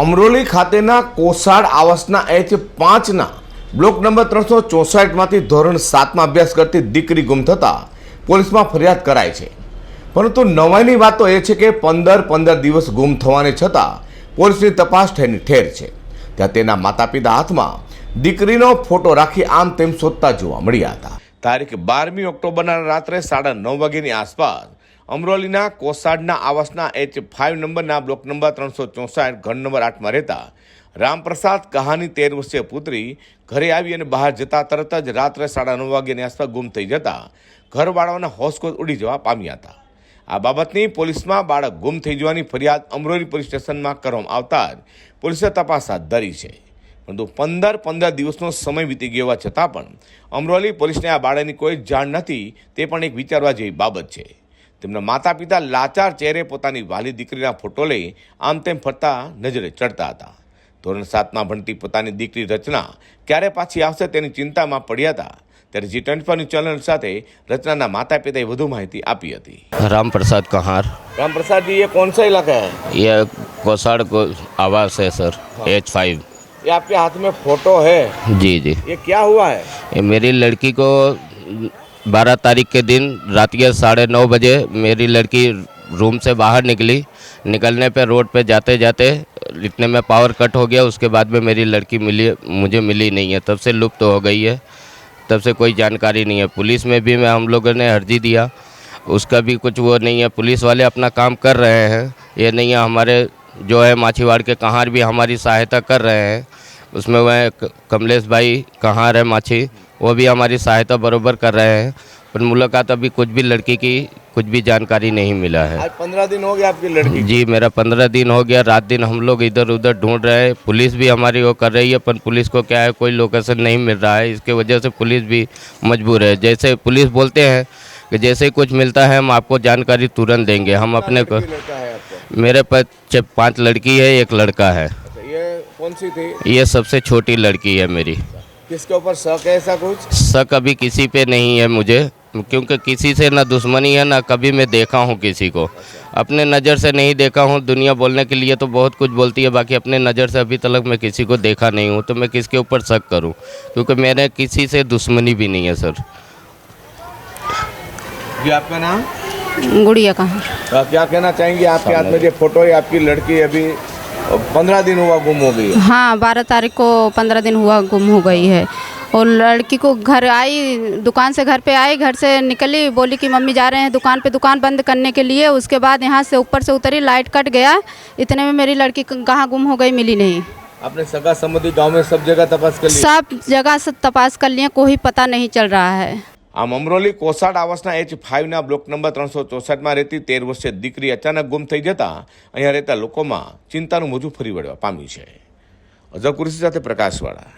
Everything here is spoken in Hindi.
અમરોલી ખાતેના કોસાડ આવાસના એચ પાંચના બ્લોક નંબર ત્રણસો ચોસઠમાંથી ધોરણ સાતમાં અભ્યાસ કરતી દીકરી ગુમ થતાં પોલીસમાં ફરિયાદ કરાઈ છે. પરંતુ નવાઈની વાત તો એ છે કે પંદર પંદર દિવસ ગુમ થવાને છતાં પોલીસની તપાસ ઠેરની ઠેર છે. ત્યાં તેના માતા પિતા હાથમાં દીકરીનો ફોટો રાખી આમ તેમ શોધતા જોવા મળ્યા હતા. તારીખ બારમી ઓક્ટોબરના રાત્રે સાડા નવ વાગ્યાની આસપાસ અમરોલીના કોસાડના આવાસના એચ ફાઇવ નંબરના બ્લોક નંબર ત્રણસો ચોસઠ, ઘર નંબર આઠમાં રહેતા રામપ્રસાદ કહાની તેર વર્ષીય પુત્રી ઘરે આવી અને બહાર જતા તરત જ રાત્રે સાડા નવ વાગ્યાની આસપાસ ગુમ થઈ જતા ઘરવાળાઓના હોશકોશ ઉડી જવા પામ્યા હતા. આ બાબતની પોલીસમાં બાળક ગુમ થઈ જવાની ફરિયાદ અમરોલી પોલીસ સ્ટેશનમાં કરવામાં આવતા જ પોલીસે તપાસ હાથ ધરી છે. પરંતુ પંદર પંદર દિવસનો સમય વીતી ગયો છતાં પણ અમરોલી પોલીસને આ બાળકની કોઈ જાણ નથી તે પણ એક વિચારવા જેવી બાબત છે. તેમના માતા પિતા લાચાર ચહેરે પોતાની વાલી દીકરીના ફોટો લઈ આમ તેમ ફરતા નજરે ચડતા હતા ધોરણ સાતમાં ભણતી પોતાની દીકરી રચના ક્યારે પાછી આવશે તેની ચિંતામાં પડ્યા હતા ત્યારે G twenty four news channel સાથે રચનાના માતા પિતાએ વધુ માહિતી આપી હતી राम प्रसाद कहार રામ પ્રસાદજી ये कौन सा इलाका है ये कोसाड़ को आवास है सर एच फाइव ये आपके हाथ में फोटो है जी जी ये क्या हुआ है ये मेरी लड़की को बारह तारीख के दिन रात के साढ़े नौ बजे मेरी लड़की रूम से बाहर निकली। निकलने पे रोड पे जाते जाते इतने में पावर कट हो गया, उसके बाद में मेरी लड़की मिली, मुझे मिली नहीं है। तब से लुप्त तो हो गई है। तब से कोई जानकारी नहीं है। पुलिस में भी मैं, हम लोगों ने अर्जी दिया। उसका भी कुछ वो नहीं है। पुलिस वाले अपना काम कर रहे हैं। ये नहीं है, हमारे जो है माछीवाड़ के कहार भी हमारी सहायता कर रहे हैं। उसमें वह कमलेश भाई कहार है माछी। वो भी हमारी सहायता बरोबर कर रहे हैं पर मुलाकात अभी कुछ भी लड़की की कुछ भी जानकारी नहीं मिला है। आज पंद्रह दिन हो गया आपकी लड़की जी मेरा पंद्रह दिन हो गया रात दिन हम लोग इधर उधर ढूंढ रहे हैं पुलिस भी हमारी वो कर रही है पर पुलिस को क्या है कोई लोकेशन नहीं मिल रहा है इसके वजह से पुलिस भी मजबूर है। जैसे पुलिस बोलते हैं कि जैसे ही कुछ मिलता है हम आपको जानकारी तुरंत देंगे हम अपने को मेरे पास पाँच लड़की है एक लड़का है। अच्छा, ये कौन सी थी? ये सबसे छोटी लड़की है मेरी। किसके ऊपर शक है ऐसा कुछ? शक अभी किसी पे नहीं है मुझे क्योंकि किसी से ना दुश्मनी है ना कभी मैं देखा हूँ किसी को। अपने नज़र से नहीं देखा हूँ दुनिया बोलने के लिए तो बहुत कुछ बोलती है बाकी अपने नज़र से अभी तक मैं किसी को देखा नहीं हूँ तो मैं किसके ऊपर शक करूँ? क्योंकि मैंने किसी से दुश्मनी भी नहीं है सर। जी आपका नाम? गुड़िया कहाँ? क्या कहना चाहेंगे? आपके हाथ में जो फ़ोटो है आपकी लड़की अभी पंद्रह दिन हुआ गुम हो गई हाँ। बारह तारीख को पंद्रह दिन हुआ गुम हो गई है। और लड़की को घर आई दुकान से घर पे आई घर से निकली बोली कि मम्मी जा रहे हैं दुकान पे दुकान बंद करने के लिए। उसके बाद यहाँ से ऊपर से उतरी लाइट कट गया। इतने में मेरी लड़की कहाँ गुम हो गई मिली नहीं। आपने सगा संबंधी गाँव में सब जगह तपास कर ली? सब जगह से तपास कर लिए कोई पता नहीं चल रहा है। આમ અમરોલી કોસાડ આવાસના એચ ફાઇવના બ્લોક નંબર ત્રણસો ચોસઠમાં રહેતી તેર વર્ષે દીકરી અચાનક ગુમ થઈ જતા અહીંયા રહેતા લોકોમાં ચિંતાનું મોજું ફરી વળવા પામ્યું છે. અઝર સાથે પ્રકાશવાળા.